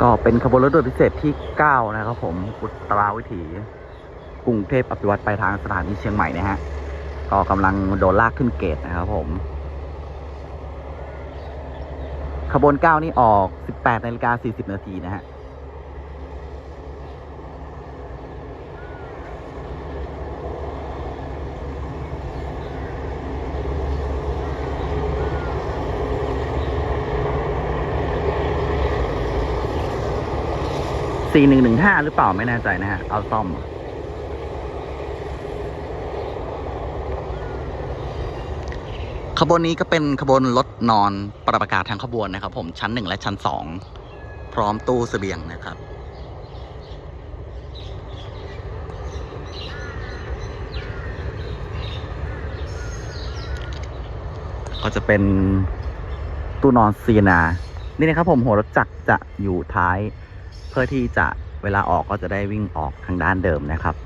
ก็เป็นขบวนรถด่วนพิเศษที่ 9 นะครับผมอุตราวิถีกรุงเทพอภิวัตไปทางสถานีเชียงใหม่นะฮะ ก็กำลังโดนลากขึ้นเกตนะครับผม ขบวน 9 นี่ออก 18นาฬิกา40นาทีนะฮะ สี่หนึ่งหนึ่งห้าหรือเปล่าไม่แน่ใจนะฮะ เอาซ่อม ขบวนนี้ก็เป็นขบวนรถนอนปรับอากาศทางขบวนนะครับผมชั้นหนึ่งและชั้นสองพร้อมตู้เสบียงนะครับก็จะเป็นตู้นอนซีนา นี่นะครับผมหัวรถจักรจะอยู่ท้าย เพื่อที่จะเวลาออกก็จะได้วิ่งออกทางด้านเดิมนะครับ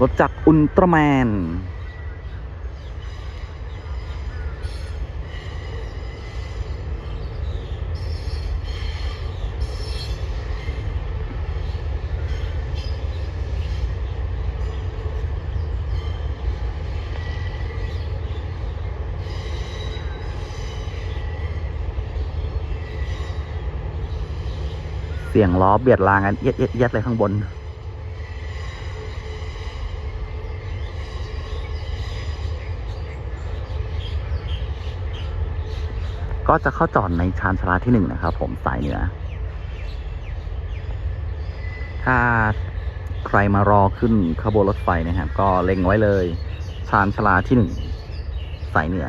รถจักรอุลตร้าแมน เสียงล้อเบียดรางกันเอียดเอียดเอียดเลยข้างบน ก็จะเข้าจอดในชานชาลาที่หนึ่งนะครับผมสายเหนือ ถ้าใครมารอขึ้นขบวนรถไฟนะครับ ก็เล็งไว้เลย ชานชาลาที่หนึ่งสายเหนือ